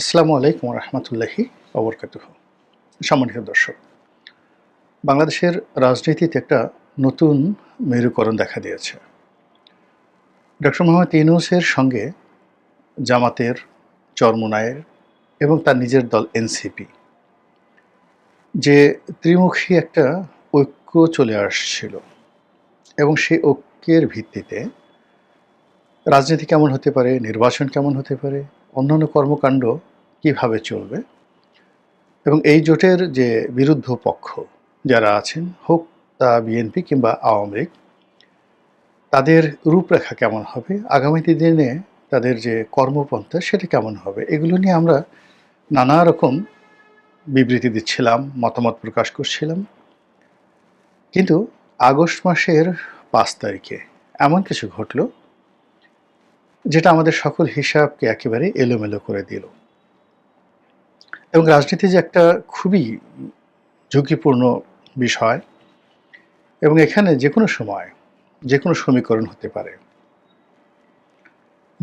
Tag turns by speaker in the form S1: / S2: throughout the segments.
S1: আসসালামু আলাইকুম রহমতুল্লাহি অবরকাত সম্মানিত দর্শক, বাংলাদেশের রাজনীতিতে একটা নতুন মেরুকরণ দেখা দিয়েছে। ডক্টর মোহাম্মদ ইউনুসের সঙ্গে জামাতের চরমুনায়ের এবং তার নিজের দল এনসিপি, যে ত্রিমুখী একটা ঐক্য চলে আসছিল এবং সেই ঐক্যের ভিত্তিতে রাজনীতি কেমন হতে পারে, নির্বাচন কেমন হতে পারে, অন্যান্য কর্মকাণ্ড কীভাবে চলবে? এবং এই জোটের যে বিরুদ্ধ পক্ষ যারা আছেন, হোক তা বিএনপি কিংবা আওয়ামী লীগ, তাদের রূপরেখা কেমন হবে? আগামী দিনে তাদের যে কর্মপন্থা সেটা কেমন হবে? এগুলো নিয়ে আমরা নানা রকম বিবৃতি দিচ্ছিলাম, মতামত প্রকাশ করছিলাম। কিন্তু আগস্ট মাসের পাঁচ তারিখে এমন কিছু ঘটলো, যেটা আমাদের সকল হিসাবকে একেবারে এলোমেলো করে দিল। এবং রাজনীতি যে একটা খুবই ঝুঁকিপূর্ণ বিষয়, এবং এখানে যে কোনো সময়, যে কোনো সমীকরণ হতে পারে।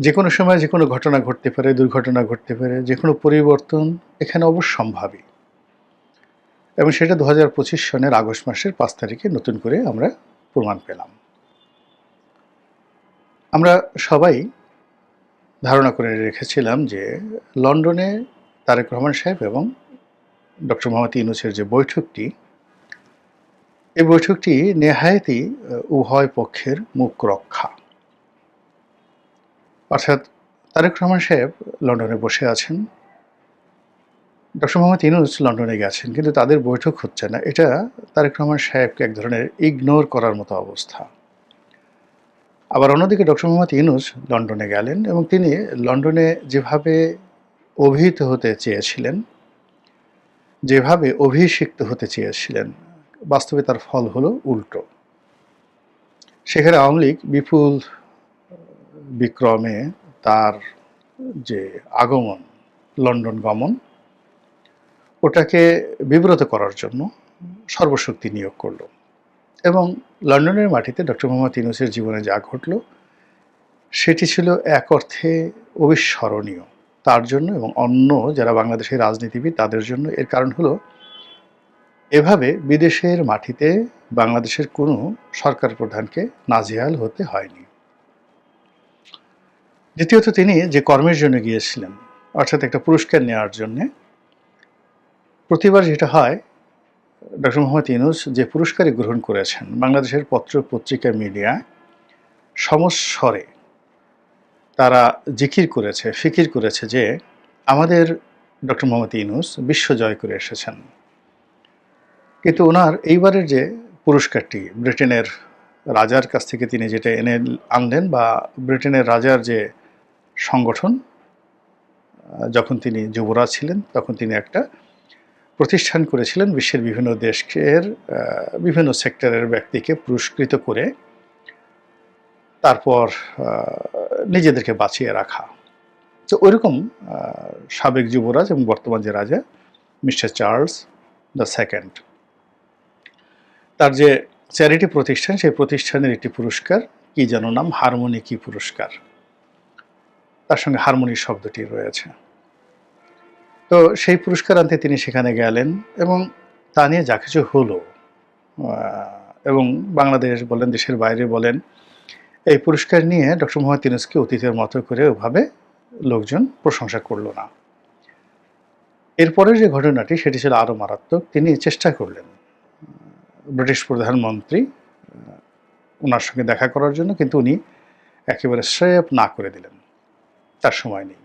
S1: যে কোনো সময় যে কোনো ঘটনা ঘটতে পারে, দুর্ঘটনা ঘটতে পারে, যে কোনো পরিবর্তন এখানে অবশ্যম্ভাবী। এবং সেটা দু হাজার পঁচিশ সনের আগস্ট মাসের পাঁচ তারিখে নতুন করে আমরা প্রমাণ পেলাম। আমরা সবাই ধারণা করে রেখেছিলাম যে লন্ডনে তারেক রহমান সাহেব এবং ডক্টর মোহাম্মদ ইউনুসের যে বৈঠকটি, এই বৈঠকটি নেহায়তই উভয় পক্ষের মুখ রক্ষা। অর্থাৎ তারেক রহমান সাহেব লন্ডনে বসে আছেন, ডক্টর মোহাম্মদ ইনুস লন্ডনে গেছেন, কিন্তু তাদের বৈঠক হচ্ছে না। এটা তারেক রহমান সাহেবকে এক ধরনের ইগনোর করার মতো অবস্থা। আবার অন্যদিকে ডক্টর মোহাম্মদ ইউনুস লন্ডনে গেলেন এবং তিনি লন্ডনে যেভাবে অভিহিত হতে চেয়েছিলেন, যেভাবে অভিষিক্ত হতে চেয়েছিলেন, বাস্তবে তার ফল হলো উল্টো। সেখানে আওয়ামী লীগ বিপুল, বিক্রমে তার যে আগমন, লন্ডন গমন, ওটাকে বিব্রত করার জন্য সর্বশক্তি নিয়োগ করল এবং লন্ডনের মাটিতে ডক্টর মোহাম্মদ ইউনুসের জীবনে যা ঘটল, সেটি ছিল এক অর্থে অবিস্মরণীয়। তার জন্য এবং অন্য যারা বাংলাদেশের রাজনীতিবিদ, তাদের জন্য। এর কারণ হলো, এভাবে বিদেশের মাটিতে বাংলাদেশের কোনো সরকার প্রধানকে নাজেহাল হতে হয়নি। দ্বিতীয়ত, তিনি যে কর্মের জন্য গিয়েছিলেন, অর্থাৎ একটা পুরস্কার নেওয়ার জন্যে, প্রতিবার যেটা হয়, ডক্টর মোহাম্মদ ইউনুস যে পুরস্কারই গ্রহণ করেছেন, বাংলাদেশের পত্র পত্রিকা মিডিয়া, সমস্বরে তারা জিকির করেছে, ফিকির করেছে যে আমাদের ডক্টর মোহাম্মদ ইউনুস বিশ্ব জয় করে এসেছেন। কিন্তু ওনার এইবারের যে পুরস্কারটি, ব্রিটেনের রাজার কাছ থেকে তিনি যেটা এনে আনলেন বা ব্রিটেনের রাজার যে সংগঠন যখন তিনি যুবরাজ ছিলেন, তখন তিনি একটা প্রতিষ্ঠান করেছিলেন বিশ্বের বিভিন্ন দেশের বিভিন্ন সেক্টরের ব্যক্তিকে পুরস্কৃত করে তারপর নিজেদেরকে বাঁচিয়ে রাখা। তো ওইরকম সাবেক যুবরাজ এবং বর্তমান যে রাজা, মিস্টার চার্লস দ্য সেকেন্ড। তার যে চ্যারিটি প্রতিষ্ঠান, সেই প্রতিষ্ঠানের একটি পুরস্কার, কি যেন নাম, হারমোনি কি পুরস্কার। তার সঙ্গে হারমোনি শব্দটি রয়েছে। তো সেই পুরস্কার আনতে তিনি সেখানে গেলেন এবং তা নিয়ে যা কিছু হলো এবং বাংলাদেশ বলেন, দেশের বাইরে বলেন এই পুরস্কার নিয়ে ডক্টর মোহাম্মদ তিনুসকে অতীতের মতো করে ওভাবে লোকজন প্রশংসা করল না। এরপরের যে ঘটনাটি, সেটি ছিল আরও মারাত্মক। তিনি চেষ্টা করলেন। ব্রিটিশ প্রধানমন্ত্রী, ওনার সঙ্গে দেখা করার জন্য, কিন্তু উনি একেবারে শ্রেয় না করে দিলেন। তার সময় নেই।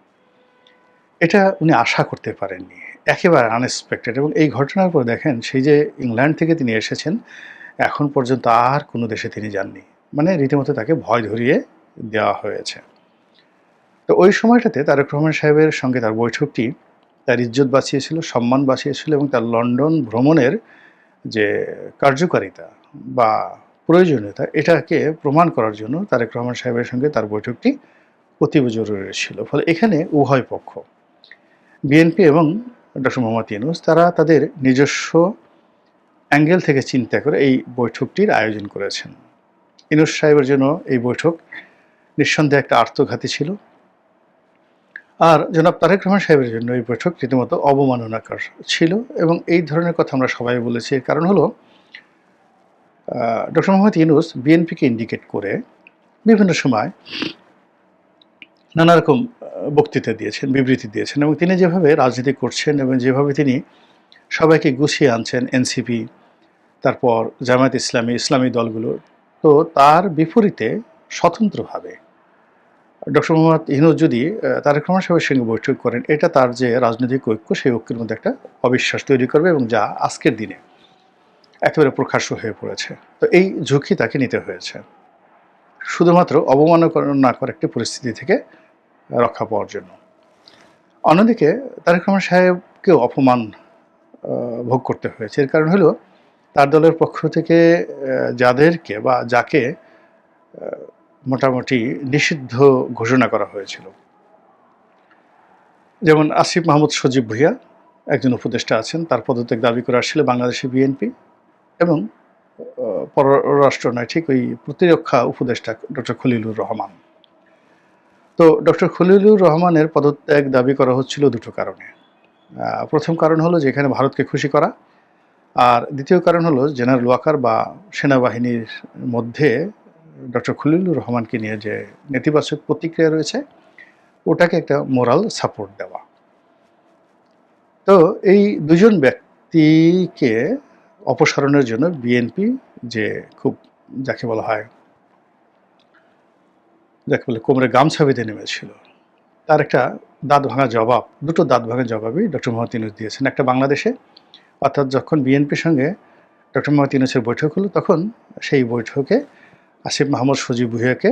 S1: এটা উনি আশা করতে পারেননি। একেবারে আনএক্সপেক্টেড এবং এই ঘটনার পর দেখেন, সেই যে ইংল্যান্ড থেকে তিনি এসেছেন, এখন পর্যন্ত আর কোনো দেশে তিনি যাননি। মানে রীতিমতো তাকে ভয় ধরিয়ে দেওয়া হয়েছে। তো ওই সময়টাতে তারেক রহমান সাহেবের সঙ্গে তার বৈঠকটি তার ইজ্জত বাঁচিয়েছিল, সম্মান বাঁচিয়েছিল এবং তার লন্ডন ভ্রমণের যে কার্যকারিতা বা প্রয়োজনীয়তা, এটাকে প্রমাণ করার জন্য তারেক রহমান সাহেবের সঙ্গে তার বৈঠকটি অতীব জরুরি ছিল। ফলে এখানে উভয় পক্ষ, বিএনপি এবং ডক্টর মোহাম্মদ ইউনুস, তারা তাদের নিজস্ব অ্যাঙ্গেল থেকে চিন্তা করে এই বৈঠকটির আয়োজন করেছেন। ইনুস সাহেবের জন্য এই বৈঠক নিঃসন্দেহে একটা আত্মঘাতী ছিল। আর জনাব তারেক রহমান সাহেবের জন্য এই বৈঠক রীতিমতো অবমাননাকর ছিল এবং এই ধরনের কথা আমরা সবাই বলেছি। এর কারণ হলো ডক্টর মোহাম্মদ ইউনুস বিএনপিকে ইন্ডিকেট করে বিভিন্ন সময় নানা রকম বক্তৃতা দিয়েছেন, বিবৃতি দিয়েছেন এবং তিনি যেভাবে রাজনীতি করছেন এবং যেভাবে তিনি সবাইকে গুছিয়ে আনছেন এনসিপি, তারপর জামায়াত ইসলামী ইসলামী দলগুলো তো তার বিপরীতে স্বতন্ত্রভাবে ডক্টর মোহাম্মদ ইনুজ যদি তারেক রহমান সাহেবের সঙ্গে বৈঠক করেন, এটা তার যে রাজনৈতিক ঐক্য, সেই ঐক্যের মধ্যে একটা অবিশ্বাস তৈরি করবে এবং যা আজকের দিনে একেবারে প্রকাশ্য হয়ে পড়েছে। তো এই ঝুঁকি তাকে নিতে হয়েছে। শুধুমাত্র অবমাননা করা একটি পরিস্থিতি থেকে রক্ষা পাওয়ার জন্য। অন্যদিকে তারেক রহমান সাহেবকেও অপমান ভোগ করতে হয়েছে। এর কারণ হলো তার দলের পক্ষ থেকে যাদেরকে বা যাকে মোটামুটি নিষিদ্ধ ঘোষণা করা হয়েছিল। যেমন আসিফ মাহমুদ সজীব ভুইয়া একজন উপদেষ্টা আছেন, তার পদত্যাগ দাবি করে আসছিল বাংলাদেশি বিএনপি এবং পররাষ্ট্র নয় ঠিক ওই প্রতিরক্ষা উপদেষ্টা ডক্টর খলিলুর রহমান। তো ডক্টর খলিলুর রহমানের পদত্যাগ দাবি করা হচ্ছিল দুটো কারণে। প্রথম কারণ হলো যে এখানে ভারতকে খুশি করা আর দ্বিতীয় কারণ হলো জেনারেল ওয়াকার বা সেনাবাহিনীর মধ্যে ডক্টর খলিলুর রহমানকে নিয়ে যে নেতিবাচক প্রতিক্রিয়া রয়েছে, ওটাকে একটা মোরাল সাপোর্ট দেওয়া। তো এই দুজন ব্যক্তিকে অপসারণের জন্য বিএনপি যে খুব যাকে বলা হয়, যাকে বলে কোমরে গামছা বেঁধে নেমেছিল, তার একটা দাঁত ভাঙা জবাব, দুটো দাঁত ভাঙা জবাবই ডক্টর মোহাম্মদ ইউনুস দিয়েছেন, একটা বাংলাদেশে অর্থাৎ যখন বিএনপির সঙ্গে ডক্টর মোহাম্মদ ইউনুসের বৈঠক হলো, তখন সেই বৈঠকে আসিফ মাহমুদ সজিব ভুইয়াকে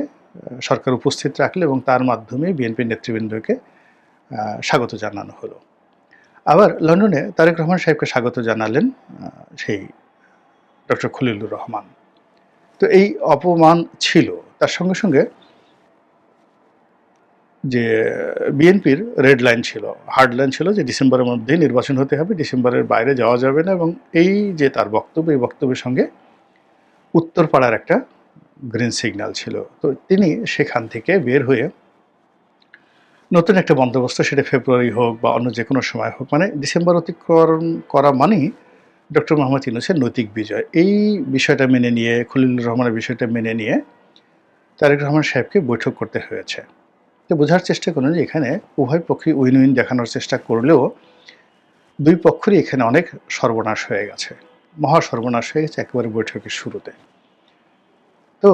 S1: সরকার উপস্থিত রাখল এবং তার মাধ্যমে বিএনপির নেতৃবৃন্দকে স্বাগত জানানো হলো। আবার লন্ডনে তারেক রহমান সাহেবকে স্বাগত জানালেন সেই ডক্টর খলিলুর রহমান। তো এই অপমান ছিল। তার সঙ্গে সঙ্গে যে বিএনপির রেড লাইন ছিল, হার্ড লাইন ছিল যে ডিসেম্বরের মধ্যেই নির্বাচন হতে হবে, ডিসেম্বরের বাইরে যাওয়া যাবে না এবং এই যে তার বক্তব্য, এই বক্তব্যের সঙ্গে উত্তরপাড়ার একটা গ্রিন সিগন্যাল ছিল। তো তিনি সেখান থেকে বের হয়ে নতুন একটা বন্দোবস্ত, সেটা ফেব্রুয়ারি হোক বা অন্য যে কোনো সময় হোক মানে ডিসেম্বর অতিক্রম করা মানেই ডক্টর মোহাম্মদ ইউনুসের নৈতিক বিজয়। এই বিষয়টা মেনে নিয়ে, খলিলুর রহমানের বিষয়টা মেনে নিয়ে তারেক রহমান সাহেবকে বৈঠক করতে হয়েছে। তো বোঝার চেষ্টা করুন যে এখানে উভয় পক্ষই উইন উইন দেখানোর চেষ্টা করলেও দুই পক্ষরই এখানে অনেক সর্বনাশ হয়ে গেছে, মহা সর্বনাশ হয়ে গেছে একেবারে বৈঠকের শুরুতে। তো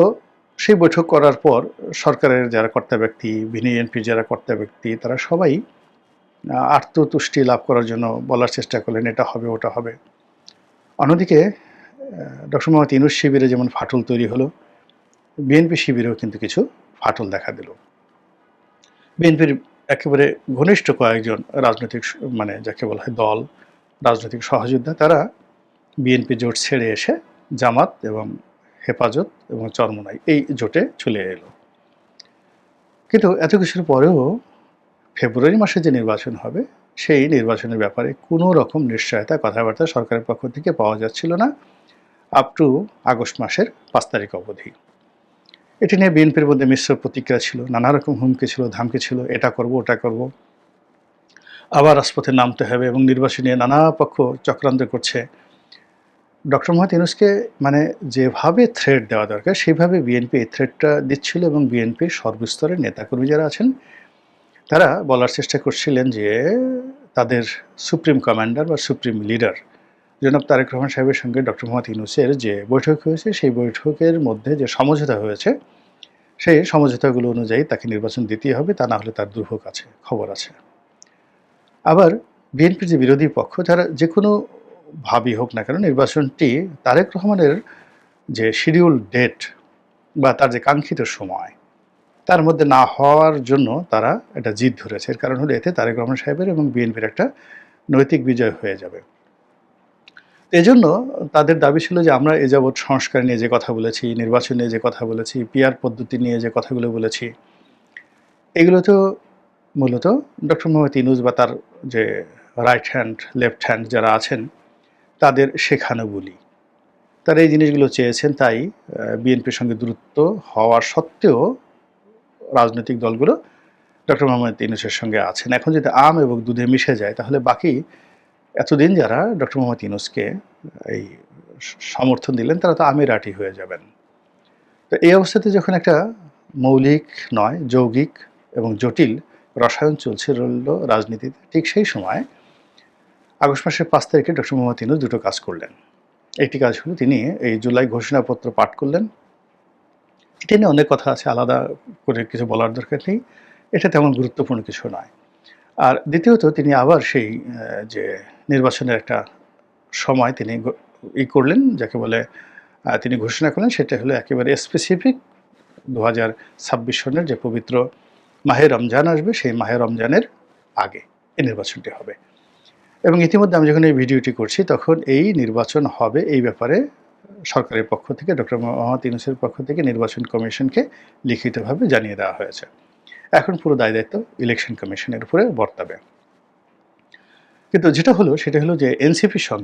S1: সেই বৈঠক করার পর সরকারের যারা কর্তা ব্যক্তি বিনিএনপির যারা কর্তা ব্যক্তি, তারা সবাই আত্মতুষ্টি লাভ করার জন্য বলার চেষ্টা করলেন, এটা হবে, ওটা হবে। অন্যদিকে ডক্টর মোহাম্মদ ইনুস শিবিরে যেমন ফাটল তৈরি হলো, বিএনপি শিবিরেও কিন্তু কিছু ফাটল দেখা দিল। বিএনপির একেবারে ঘনিষ্ঠ কয়েকজন রাজনৈতিক মানে যাকে বলা হয় দল, রাজনৈতিক সহযোদ্ধা, তারা বিএনপি জোট ছেড়ে এসে জামাত এবং হেফাজত এবং চরমনাই এই জোটে চলে এলো। কিন্তু এত কিছুর পরেও ফেব্রুয়ারি মাসে যে নির্বাচন হবে, সেই নির্বাচনের ব্যাপারে কোনো রকম নিশ্চয়তা, কথাবার্তা সরকারের পক্ষ থেকে পাওয়া যাচ্ছিল না। আপ টু আগস্ট মাসের পাঁচ তারিখ অবধি। এটি নিয়ে বিএনপির মধ্যে মিশ্র প্রতিক্রিয়া ছিল, নানা রকম হুমকি ছিল, ধামকি ছিল, এটা করব, ওটা করব। আবার রাজপথে নামতে হবে এবং নির্বাচন নিয়ে নানা পক্ষ চক্রান্ত করছে। ডক্টর মোহাম্মদ ইউনুসকে মানে যেভাবে থ্রেড দেওয়া দরকার সেইভাবে বিএনপি এই থ্রেডটা দিচ্ছিল এবং বিএনপির সর্বস্তরের নেতাকর্মী যারা আছেন, তারা বলার চেষ্টা করছিলেন যে তাদের সুপ্রিম কমান্ডার বা সুপ্রিম লিডার জনাব তারেক রহমান সাহেবের সঙ্গে ডক্টর মোহাম্মদ ইউনুসের যে বৈঠক হয়েছে, সেই বৈঠকের মধ্যে যে সমঝোতা হয়েছে, সেই সমঝোতাগুলো অনুযায়ী তাকে নির্বাচন দিতেই হবে, তা না হলে তার দুর্ভোগ আছে, খবর আছে। আবার বিএনপির যে বিরোধী পক্ষ, যারা যে কোনো ভাবই হোক না কেন, নির্বাচনটি তারেক রহমানের যে শিডিউল ডেট বা তার যে কাঙ্ক্ষিত সময়, তার মধ্যে না হওয়ার জন্য তারা এটা জিদ ধরেছে। এর কারণ হলো এতে তারেক রহমান সাহেবের এবং বিএনপির একটা নৈতিক বিজয় হয়ে যাবে। এজন্য তাদের দাবি ছিল যে আমরা এ যাবৎ সংস্কার নিয়ে যে কথা বলেছি, নির্বাচন নিয়ে যে কথা বলেছি পিয়ার পদ্ধতি নিয়ে যে কথাগুলো বলেছি, এগুলো তো মূলত ডক্টর মোহাম্মদ ইনুজ বা তার যে রাইট হ্যান্ড লেফট হ্যান্ড যারা আছেন, তাদের শেখানো বলি। তারা এই জিনিসগুলো চেয়েছেন, তাই বিএনপির সঙ্গে দূরত্ব হওয়ার সত্ত্বেও রাজনৈতিক দলগুলো ডক্টর মোহাম্মদ ইউনুসের সঙ্গে আছেন। এখন যদি আম এবং দুধে মিশে যায়, তাহলে বাকি এতদিন যারা ডক্টর মোহাম্মদ ইউনুসকে এই সমর্থন দিলেন, তারা তো আমের আটি হয়ে যাবেন। তো এই অবস্থাতে যখন একটা মৌলিক নয়, যৌগিক এবং জটিল রসায়ন চলছে রইল রাজনীতিতে, ঠিক সেই সময় আগস্ট মাসের পাঁচ তারিখে ডক্টর মোহাম্মদ ইউনুস দুটো কাজ করলেন। একটি কাজ হলো তিনি এই জুলাই ঘোষণাপত্র পাঠ করলেন। এটা নিয়ে অনেক কথা আছে, আলাদা করে কিছু বলার দরকার নেই। এটা তেমন গুরুত্বপূর্ণ কিছু নয়। আর দ্বিতীয়ত তিনি আবার সেই যে নির্বাচনের একটা সময় তিনি ই করলেন, যাকে বলে তিনি ঘোষণা করলেন, সেটা হলো একেবারে স্পেসিফিক দু হাজার ছাব্বিশ সনের যে পবিত্র মাহে রমজান আসবে, সেই মাহে রমজানের আগে এই নির্বাচনটি হবে। এবং ইতিমধ্যে আমি যখন এই ভিডিওটি করছি, তখন এই নির্বাচন হবে এই ব্যাপারে সরকারের পক্ষ থেকে, ডক্টর মোহাম্মদ ইউনুসের পক্ষ থেকে নির্বাচন কমিশনকে লিখিতভাবে জানিয়ে দেওয়া হয়েছে। এখন পুরো দায় দায়িত্ব ইলেকশন কমিশনের উপরে বর্তাবে। কিন্তু যেটা হলো, সেটা হলো যে এনসিপির সঙ্গে